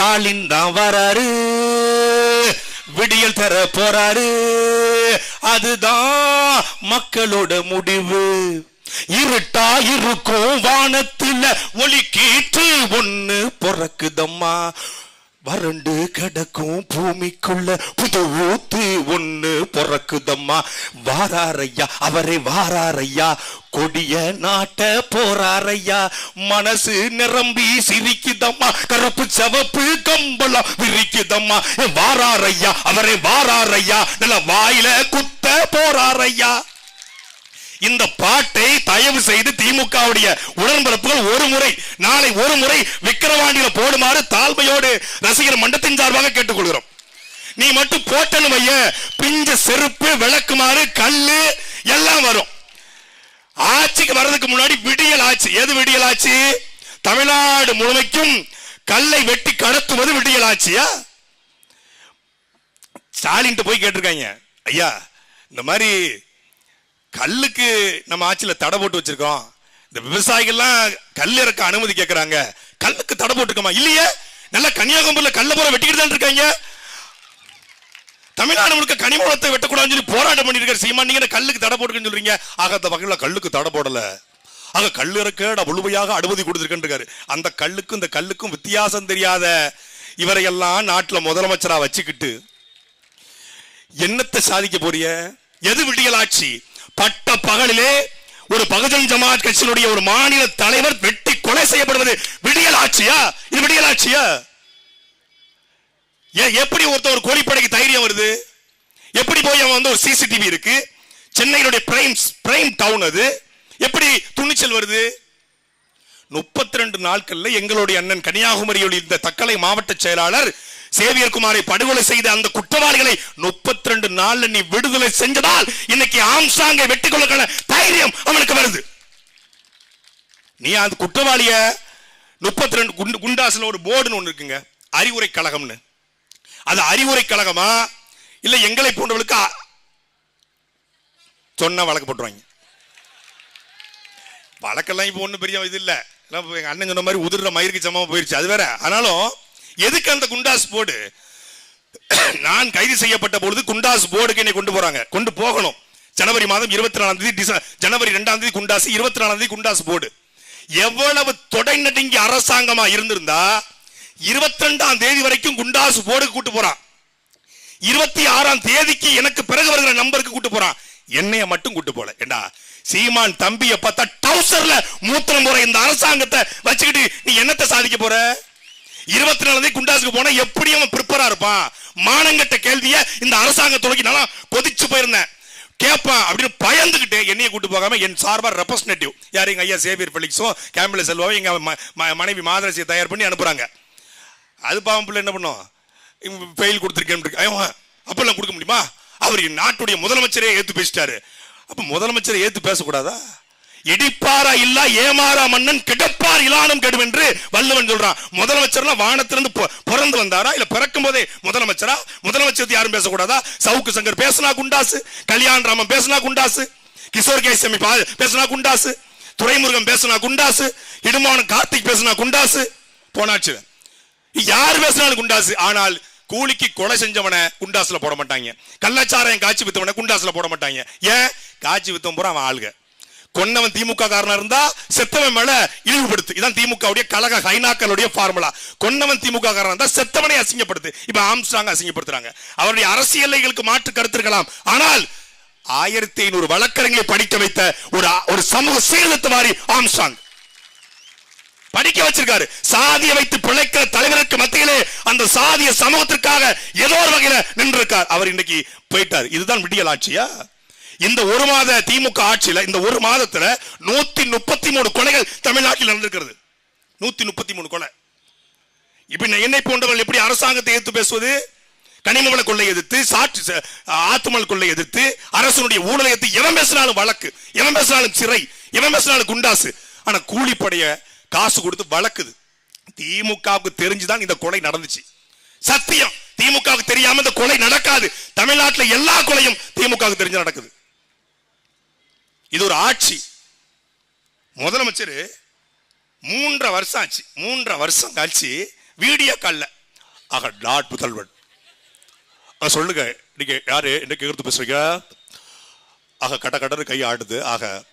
ஸ்டாலின் தான் வராரு. விடியல் தர போறாரு. அதுதான் மக்களோட முடிவு. இருட்டா இருக்கும் வானத்துல ஒளி கீற்று ஒண்ணு பொறக்குதம்மா. வறண்டு கிடக்கும் பூமிக்குள்ள புது ஊத்து பிறக்குதம்மா வாராரையா அவரே வாராரையா கொடிய நாட்ட போறாரையா மனசு நிரம்பி சிரிக்குதம்மா. கருப்பு சவப்பு கம்பளம் விரிக்குதம்மா. வாராரையா அவரே வாராரையா நல்ல வாயில குத்த போறாரையா இந்த பாட்டை தயவு செய்து திமுகவுடைய உடன்பரப்புகள் ஒரு முறை நாளை ஒரு முறை விக்கிரவாண்டியில போடுமாறு தாழ்மையோடு ரசிகர் மன்றத்தின் சார்பாக கேட்டுக்கொள்கிறோம். நீ மட்டும் போட்டணும் ஐயா. பிஞ்ச செருப்பு விளக்குமாறு கல்லு எல்லாம் வரும். ஆட்சிக்கு வர்றதுக்கு முன்னாடி விடியல் ஆட்சி எது விடியல் ஆட்சி தமிழ்நாடு முழுமைக்கும் கல்லை வெட்டி கடத்துவது விடியல் ஆட்சியா ஸ்டாலின் போய் கேட்டிருக்காங்க. ஐயா இந்த மாதிரி கல்லுக்கு நம்ம ஆட்சியில் தடை போட்டு வச்சிருக்கோம். இந்த விவசாயிகள்லாம் கல் இறக்க அனுமதி கேட்கறாங்க கல்லுக்கு தடை போட்டுருக்கோமா இல்லையே. நல்லா கன்னியாகுமரியில கல்ல போற வெட்டிக்கிட்டு தான் இருக்காங்க. தமிழ்நாடு முழுக்க கனிமூலத்தை வெட்டக்கூடாதுன்னு சொல்லி போராட்டம் பண்ணிருக்காரு சீமா நீங்க கல்லுக்கு தடை போட்டுக்கன்னு சொல்றீங்க? ஆக அந்த வகையில் கல்லுக்கு தடை போடல. ஆக கல் இறக்க முழுமையாக அனுமதி கொடுத்துருக்காரு அந்த கல்லுக்கும் இந்த கல்லுக்கும் வித்தியாசம் தெரியாத இவரையெல்லாம் நாட்டுல முதலமைச்சரா வச்சுக்கிட்டு என்னத்தை சாதிக்க போறிய? எது விடியல் ஆட்சி? பட்ட பகலிலே ஒரு பகுஜன் ஜமாத் கட்சியினுடைய ஒரு மாநில தலைவர் வெட்டி கொலை செய்யப்படுவது விடியல் ஆட்சியா? இது விடியல் ஆட்சியா? ஏன் எப்படி ஒருத்தர் ஒரு கோழிப்படைக்கு தைரியம் வருது? எப்படி போய் அவன் வந்து ஒரு சிசிடிவி இருக்கு? சென்னையினுடைய பிரைம் பிரைம் டவுன் அது. எப்படி துணிச்சல் வருது? முப்பத்தி ரெண்டு நாட்கள்ல எங்களுடைய அண்ணன் கன்னியாகுமரியில் இருந்த தக்கலை மாவட்ட செயலாளர் சேவியர் குமாரை படுகொலை செய்த அந்த குற்றவாளிகளை முப்பத்தி ரெண்டு நாள்ல நீ விடுதலை செஞ்சதால் இன்னைக்கு ஆம்சாங்கை வெட்டி கொள்ளக்கான தைரியம் அவனுக்கு வருது. நீ அந்த குற்றவாளிய முப்பத்தி ரெண்டு குண்டு குண்டாசுல ஒரு போர்டுன்னு ஒன்று இருக்குங்க. அறிவுரை கழகம்னு. அது அறிவுரை கழகமா? இல்ல எங்களை போன்றவர்களுக்கு அ- சொன்னா வழக்கு போட்டுருவாங்க. வழக்கெல்லாம் இப்போ ஒன்றும் பெரிய இது இல்லை. எல்லாம் அண்ணன் சொன்ன மாதிரி உதிர்ற மயிருக்கு சமமாக போயிடுச்சு அது வேற. ஆனாலும் எதுக்கு அந்த குண்டாஸ் போர்டு? நான் கைது செய்யப்பட்ட பொழுது குண்டாஸ் போர்டுக்கு என்னை கொண்டு போறாங்க. கொண்டு போகணும். ஜனவரி மாதம் இருபத்தி நாலாம் தேதி டிச- ஜனவரி ரெண்டாம் தேதி குண்டாஸ் இருபத்தி நாலாம் தேதி குண்டாஸ் போர்டு. எவ்வளவு தொடை நடுங்கி அரசாங்கமா இருந்திருந்தா இருபத்தி ரெண்டாம் தேதி வரைக்கும் குண்டாசு போர்டுக்கு கூட்டு போறான். இருபத்தி ஆறாம் தேதிக்கு எனக்கு பிறகு வருகிற நம்பருக்கு கூட்டு போறான். என்னைய மட்டும் கூட்டு போல. ஏண்டா சீமான் தம்பிய பார்த்தா டவுசர்ல மூத்திரம் போற இந்த அரசாங்கத்தை வச்சுக்கிட்டு நீ என்னத்தை சாதிக்க போற? இருபத்தி நாலு தேதி குண்டாசுக்கு போனா எப்படி அவன் ப்ரிப்பரா இருப்பான். மானங்கட்ட கேள்விய இந்த அரசாங்கத்துறைக்கு நல்லா கொதிச்சு போயிருந்தேன். கேட்பான் அப்படின்னு பயந்துகிட்டு என்னைய கூட்டு போகாம என் சார்பாக ரெப்ரஸன்டேட்டிவ் யார் எங்க ஐயா சேவியர் பெலிக்ஸும் கேம்பில் செல்வாவும் எங்க மனைவி மாதரசியை தயார் பண்ணி அனுப்புறாங்க. அது பாவம் பிள்ளை என்ன பண்ணும்? ஃபெயில் கொடுத்துருக்கேன் அப்பெல்லாம் கொடுக்க முடியுமா? அவர் நாட்டுடைய முதலமைச்சரே ஏற்று பேசிட்டாரு. அப்போ முதலமைச்சரை ஏற்று பேசக்கூடாதா? இடிப்பாரா இல்ல ஏமாறா மன்னன் கிடப்பார் இலானம் கெடும் என்று வல்லவன் சொல்றான். முதலமைச்சர்லாம் வானத்திலிருந்து பிறந்து வந்தாரா? இல்ல பிறக்கும் போதே முதலமைச்சரா? முதலமைச்சர் யாரும் பேசக்கூடாதா? சவுக்கு சங்கர் பேசினா குண்டாசு. கல்யாண ராமன் பேசினா குண்டாசு. கிஷோர் கேசமி பேசினா குண்டாசு. துரைமுருகன் பேசினா குண்டாசு. இடுமானம் கார்த்திக் பேசினா குண்டாசு. போனாச்சு யார் பேசினாலும் குண்டாசு. ஆனால் கூலிக்கு கொலை செஞ்சவனை குண்டாசுல போட மாட்டாங்க. கள்ளச்சாரம் காட்சி வித்தவனை குண்டாசுல போட மாட்டாங்க. ஏன்? காட்சி வித்தவன் பூரா அவன் ஆளுக. கொன்னவன் திமுக காரனா இருந்தா செத்தவன் மேல இழிவுபடுத்து. இதான் திமுகவுடைய கழக ஹைனாக்களுடைய ஃபார்முலா கொன்னவன் திமுக காரனா இருந்தா செத்தவனை அசிங்கப்படுத்து. இப்ப ஆம்ஸ்டாங் அசிங்கப்படுத்துறாங்க. அவருடைய அரசியலைகளுக்கு மாற்று கருத்து இருக்கலாம். ஆனால் ஆயிரத்தி ஐநூறு வழக்கறிஞர்களை படிக்க வைத்த ஒரு ஒரு சமூக சீர்திருத்தவாரி ஆம்ஸ்டாங் படிக்க வச்சிருக்காரு. சாதியை வைத்து பிழைக்கிற தலைவருக்கு மத்தியிலே அந்த சாதிய சமூகத்திற்காக ஏதோ ஒரு வகையில நின்றிருக்கார். அவர் இன்னைக்கு போயிட்டார். இதுதான் விடியல் ஆட்சியா? இந்த ஒரு மாத திமுக ஆட்சியில இந்த ஒரு மாதத்துல நூத்தி முப்பத்தி மூணு கொலைகள் தமிழ்நாட்டில் நடந்திருக்கிறது. நூத்தி முப்பத்தி மூணு கொலை. இப்ப நான் என்னை போன்றவர்கள் எப்படி அரசாங்கத்தை எதிர்த்து பேசுவது? கனிமவள கொள்ளை எதிர்த்து சாட்சி ஆத்துமல் கொள்ளை எதிர்த்து அரசனுடைய ஊழலை எதிர்த்து எவன் பேசினாலும் வழக்கு எவன் பேசினாலும் சிறை எவன் பேசினாலும் குண்டாசு. ஆனா கூலிப்படைய காசு கொடுத்து வழக்குது திமுகவுக்கு தெரிஞ்சுதான் இந்த கொலை நடந்துச்சு. சத்தியம் திமுகவுக்கு தெரியாம இந்த கொலை நடக்காது. தமிழ்நாட்டுல எல்லா கொலையும் திமுகவுக்கு தெரிஞ்சு நடக்குது. இது ஒரு ஆட்சி. முதலமைச்சர் மூன்றரை வருஷம் ஆச்சு. மூன்றரை வருஷம் கழிச்சு வீடியோ கால்ல ஆக நாட் முதல்வன் சொல்லுங்க. நீங்க யாரு? என்ன கேட்கறது பேசுறீங்க? ஆக கட்ட கட்டன்னு கை ஆடுது ஆக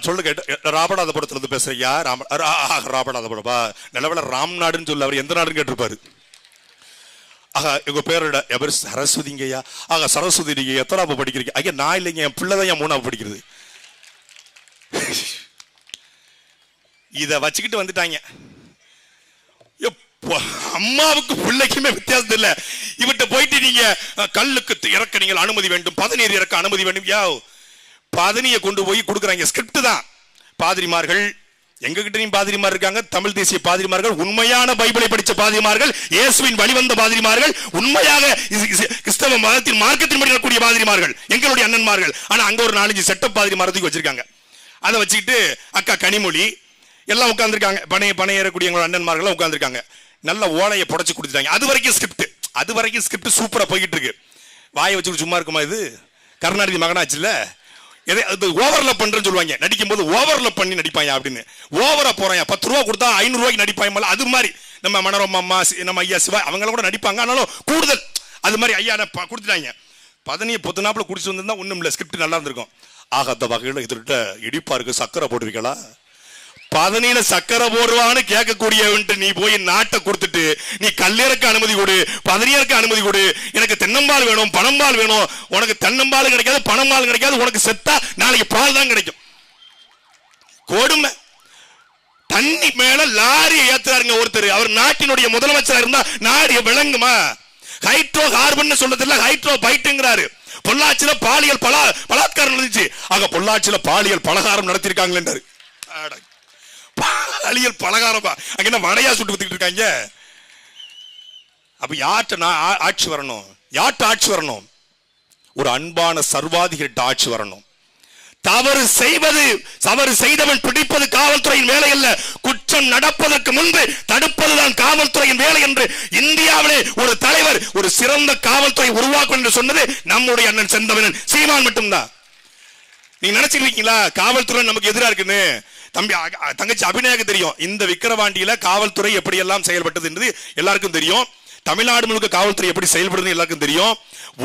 சொல்லுங்க என்ன- ராமநாதபுரத்துல இருந்து பேசுறீங்க. ராம ஆ, ஆ, ராமநாதபுரமா. நிலவில ராம்நாடுன்னு சொல்ல. அவர் எந்த நாடுன்னு கேட்டிருப்பாரு? ஆக எங்க பேரோட எவர்? சரஸ்வதிங்கய்யா. ஆக சரஸ்வதி நீங்க எத்தனாவது படிக்கிறீங்க? ஐயா நான் இல்லைங்க. என் பிள்ளை தான் என் மூணாவது படிக்கிறது. இதை வச்சுக்கிட்டு வந்துட்டாங்க. அம்மாவுக்கு பிள்ளைக்குமே வித்தியாசம் இல்லை. இவட்ட போயிட்டு நீங்க கல்லுக்கு இறக்க நீங்கள் அனுமதி வேண்டும். பதநீர் இறக்க அனுமதி வேண்டும். யோ பதனியை கொண்டு போய் கொடுக்குறாங்க. ஸ்கிரிப்ட் தான். பாதிரிமார்கள் எங்ககிட்டயும் பாதிரிமார் இருக்காங்க. தமிழ் தேசிய பாதிரிமார்கள் உண்மையான பைபிளை படித்த பாதிரிமார்கள் இயேசுவின் வழிவந்த பாதிரிமார்கள் உண்மையாக கிறிஸ்தவ மதத்தின் மார்க்கத்தின் படி நடக்கக்கூடிய பாதிரிமார்கள் எங்களுடைய அண்ணன்மார்கள். ஆனா அங்க ஒரு நாலஞ்சு செட்டப் பாதிரிமார் தூக்கி வச்சிருக்காங்க. அதை வச்சுக்கிட்டு அக்கா கனிமொழி எல்லாம் உட்காந்துருக்காங்க பணைய பணையேறக்கூடிய எங்களோட அண்ணன்மார்கள் உட்காந்துருக்காங்க நல்ல ஓலையை புடச்சி கொடுத்துட்டாங்க. அது வரைக்கும் ஸ்கிரிப்ட் அது வரைக்கும் ஸ்கிரிப்ட் சூப்பராக போய்கிட்டு இருக்கு. வாயை வச்சுக்கிட்டு சும்மா இருக்குமா இது? கருணாநிதி மகனாச்சுல்ல? எதை அது ஓவரில் பண்றேன்னு சொல்லுவாங்க. நடிக்கும் போது ஓவரில் பண்ணி நடிப்பாயா அப்படின்னு. ஓவரா போறாங்க பத்து ரூபா கொடுத்தா ஐநூறு ரூபாய்க்கு நடிப்பாங்க அது மாதிரி. நம்ம மனோரமா அம்மா சி- நம்ம ஐயா சிவா அவங்கள கூட நடிப்பாங்க. ஆனாலும் கூடுதல் அது மாதிரி ஐயா நான் ப- கொடுத்துட்டாங்க. பதனியை பொத்துனாப்புல குடிச்சு வந்திருந்தா ஒண்ணும் இல்ல ஸ்கிரிப்ட் நல்லா இருந்திருக்கும். ஆக அந்த வகையில் இதுகிட்ட இடிப்பாக இருக்கு சக்கரை போடுவீங்களா பதனியில சக்கரை போடுவான்னு கேட்கக்கூடியவன்ட்டு நீ போய் நாட்டை கொடுத்துட்டு நீ கல்லிறக்க அனுமதி கொடு பதனியருக்கு அனுமதி கொடு. எனக்கு தென்னம்பால் வேணும் பணம்பால் வேணும். உனக்கு தென்னம்பால் கிடைக்காது பணம்பால் கிடைக்காது. உனக்கு செத்தா நாளைக்கு பால் தான் கிடைக்கும். கொடுமை. தண்ணி மேல லாரியை ஏத்துறாருங்க ஒருத்தர். அவர் நாட்டினுடைய முதலமைச்சரா இருந்தா நாடு விளங்குமா? ஹைட்ரோ கார்பன் சொல்றதில்ல ஹைட்ரோ பைட்டுங்கிறாரு. பொள்ளாச்சியில பாலியல் பலா பலாத்காரம் நடந்துச்சு. ஆக பொள்ளாச்சியில பாலியல் பலகாரம் நடத்திருக்காங்களேன்றாரு. அழியல் பலகாரமா? அங்க என்ன வடையா சுட்டு வித்துக்கிட்டு இருக்காங்க? அப்ப யார்கிட்ட நான் ஆட்சி வரணும்? யார்கிட்ட ஆட்சி வரணும்? ஒரு அன்பான சர்வாதிகிட்ட ஆட்சி வரணும். தவறு செய்வது தவறு செய்தவன் பிடிப்பது காவல்துறையின் வேலை அல்ல. குற்றம் நடப்பதற்கு முன்பு தடுப்பதுதான் காவல்துறையின் வேலை என்று இந்தியாவிலே ஒரு தலைவர் ஒரு சிறந்த காவல்துறை உருவாக்கும் என்று சொன்னது நம்முடைய அண்ணன் செந்தவனன் சீமான் மட்டும்தான். நீங்க நினைச்சிருக்கீங்களா? காவல்துறை நமக்கு எதிரா இருக்குன்னு. தம்பி தங்கச்சி அபிநயாக்கு தெரியும் இந்த விக்கிரவாண்டியில காவல்துறை எப்படி எல்லாம் செயல்பட்டது என்பது எல்லாருக்கும் தெரியும். தமிழ்நாடு முழுக்க காவல்துறை எப்படி செயல்படுதுன்னு எல்லாருக்கும் தெரியும்.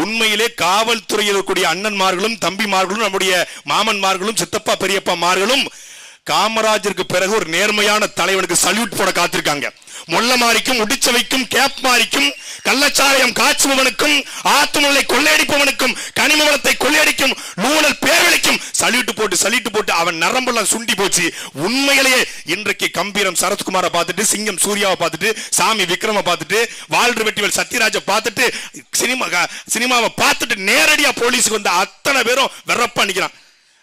உண்மையிலே காவல்துறையில் இருக்கக்கூடிய அண்ணன்மார்களும் தம்பிமார்களும் நம்முடைய மாமன்மார்களும் சித்தப்பா பெரியப்பா மார்களும் காமராஜருக்கு பிறகு ஒரு நேர்மையான தலைவனுக்கு சல்யூட் போட காத்திருக்காங்க. மொல்ல மாறிக்கும் உடிச்சவைக்கும் கேப் மாறிக்கும் கள்ளச்சாராயம் காய்ச்சுபவனுக்கும் ஆத்துமலை கொள்ளையடிப்பவனுக்கும் கனிமவளத்தை கொள்ளையடிக்கும் நூலல் பேரழிக்கும் சல்யூட் போட்டு சல்யூட் போட்டு அவன் நரம்பெல்லாம் சுண்டி போச்சு. உண்மையிலேயே இன்றைக்கு கம்பீரம் சரத்குமாரை பார்த்துட்டு சிங்கம் சூர்யாவை பார்த்துட்டு சாமி விக்ரம பார்த்துட்டு வாழ்று வெட்டிவல் சத்யராஜ பார்த்துட்டு சினிமா சினிமாவை பார்த்துட்டு நேரடியா போலீஸுக்கு வந்து அத்தனை பேரும் வெறப்பா நிக்கிறான்.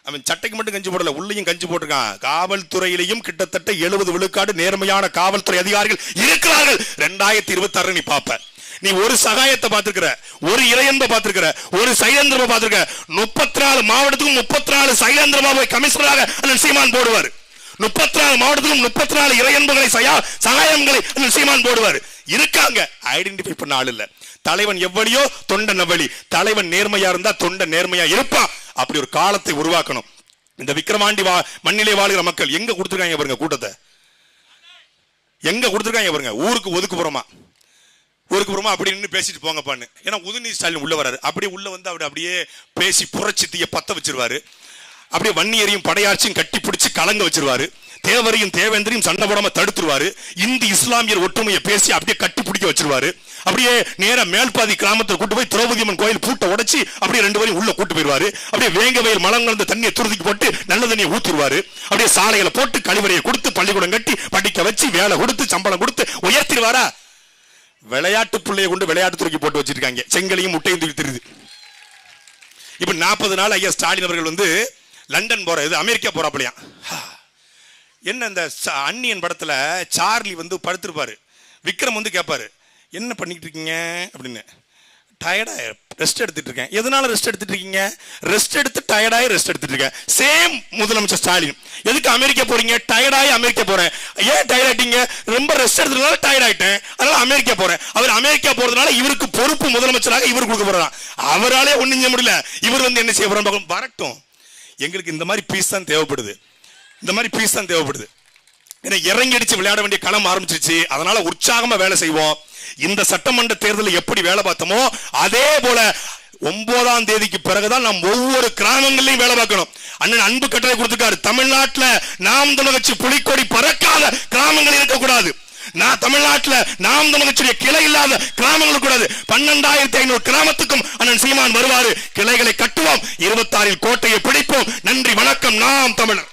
அவன் சட்டைக்கு மட்டும் கஞ்சி போடல உள்ளயும் கஞ்சி போட்டிருக்கான். காவல்துறையிலையும் கிட்டத்தட்ட எழுபது விழுக்காடு நேர்மையான காவல்துறை அதிகாரிகள் இருக்கிறார்கள். ரெண்டாயிரத்தி இருபத்தி ஆறு நீ பார்ப்பேன் நீ ஒரு சகாயத்தை பார்த்திருக்கிற ஒரு இறையன்பை பார்த்திருக்கிற ஒரு சைலேந்திரமா பார்த்திருக்க. முப்பத்தி நாலு மாவட்டத்துக்கும் முப்பத்தி நாலு சைலேந்திரமா போய் கமிஷனராக அண்ணன் சீமான் போடுவார். முப்பத்தி நாலு மாவட்டத்துக்கும் முப்பத்தி நாலு இறையன்புகளை சயா சகாயங்களை அண்ணன் சீமான் போடுவார். இருக்காங்க. ஐடென்டிஃபை பண்ண ஆள் இல்ல. தலைவன் எவ்வளியோ தொண்ட நவழி தலைவன் நேர்மையா இருந்தா தொண்ட நேர்மையா இருப்பான் அப்படி ஒரு காலத்தை உருவாக்கணும். இந்த விக்ரமாண்டி வா மண்ணிலே வாழ்கிற மக்கள் எங்க கொடுத்துருக்காங்க பாருங்க கூட்டத்தை? எங்க கொடுத்துருக்காங்க பாருங்க? ஊருக்கு ஒதுக்குப்புறமா ஊருக்கு புறமா அப்படி நின்று பேசிட்டு போங்கப்பான்னு. ஏன்னா உதயநிதி ஸ்டாலின் உள்ள வராரு. அப்படியே உள்ள வந்து அவர் அப்படியே பேசி புரட்சி தீய பத்த வச்சிருவாரு. அப்படியே வன்னியரையும் படையாட்சியும் கட்டி பிடிச்சி கலங்க வச்சிருவாரு. தேவரையும் தேவேந்திரையும் சண்டை போடாம தடுத்துருவாரு. இந்து இஸ்லாமியர் ஒற்றுமையை பேசி அப்படியே கட்டி பிடிக்க வச்சிருவாரு. அப்படியே நேராக மேல்பாதி கிராமத்தில் கூட்டு போய் திரௌபதி அம்மன் கோயில் பூட்டை உடச்சி அப்படியே ரெண்டு பேரும் உள்ள கூட்டு போயிருவாரு அப்படியே வேங்க வயல் மலம் கலந்த தண்ணியை துருதிக்கு போட்டு நல்ல தண்ணியை ஊத்திடுவாரு அப்படியே சாலைகளை போட்டு கழிவறையை கொடுத்து பள்ளிக்கூடம் கட்டி படிக்க வச்சு வேலை கொடுத்து சம்பளம் கொடுத்து உயர்த்திடுவாரா? விளையாட்டு பிள்ளைய கொண்டு விளையாட்டு துறைக்கு போட்டு வச்சிருக்காங்க. செங்கலையும் முட்டையும் தூக்கி தெரியுது. இப்ப நாற்பது நாள் ஐயா ஸ்டாலின் அவர்கள் வந்து லண்டன் போற இது அமெரிக்கா போறாப்பலையா? என்ன இந்த அன்னியன் அந்நியன் படத்துல சார்லி வந்து படுத்திருப்பாரு. விக்ரம் வந்து கேட்பாரு என்ன பண்ணிட்டு இருக்கீங்க? அப்படின்னு. டயர்டாக ரெஸ்ட் எடுத்துட்டு இருக்கேன் எதனால ரெஸ்ட் எடுத்துட்டு இருக்கீங்க ரெஸ்ட் எடுத்து டயர்டாகி ரெஸ்ட் எடுத்துட்டு இருக்கேன் சேம் முதலமைச்சர் ஸ்டாலின். எதுக்கு அமெரிக்கா போறீங்க? டயர்டாகி அமெரிக்கா போறேன். ஏன் டயர்ட் ஆயிட்டீங்க? ரொம்ப ரெஸ்ட் எடுத்ததுனால டயர்ட் ஆயிட்டேன். அதனால அமெரிக்கா போறேன். அவர் அமெரிக்கா போறதுனால இவருக்கு பொறுப்பு முதலமைச்சராக இவர் கொடுக்க போறாராம் அவராலே ஒன்றும் செய்ய முடியல. இவர் வந்து என்ன செய்ய போறாங்க வரட்டும். எங்களுக்கு இந்த மாதிரி பீஸ் தான் தேவைப்படுது. இந்த மாதிரி பீஸ் தான் தேவைப்படுது. ஏன்னா இறங்கி அடிச்சு விளையாட வேண்டிய களம் ஆரம்பிச்சிருச்சு. அதனால உற்சாகமா வேலை செய்வோம். இந்த சட்டமன்ற தேர்தலில் எப்படி வேலை பார்த்தோமோ அதே போல ஒன்பதாம் தேதிக்கு பிறகுதான் நாம் ஒவ்வொரு கிராமங்களையும் வேலை பார்க்கணும். அண்ணன் அன்பு கட்டளை கொடுத்துருக்காரு. தமிழ்நாட்டுல நாம் தமிழ் புலிக்கொடி பறக்காத கிராமங்கள் இருக்கக்கூடாது. நான் தமிழ்நாட்டுல நாம் தமிழ் கிளை இல்லாத கிராமங்கள் கூடாது பன்னெண்டாயிரத்தி ஐநூறு கிராமத்துக்கும் அண்ணன் சீமான் வருவாரு. கிளைகளை கட்டுவோம். இருபத்தாறில் கோட்டையை பிடிப்போம். நன்றி வணக்கம். நாம் தமிழர்.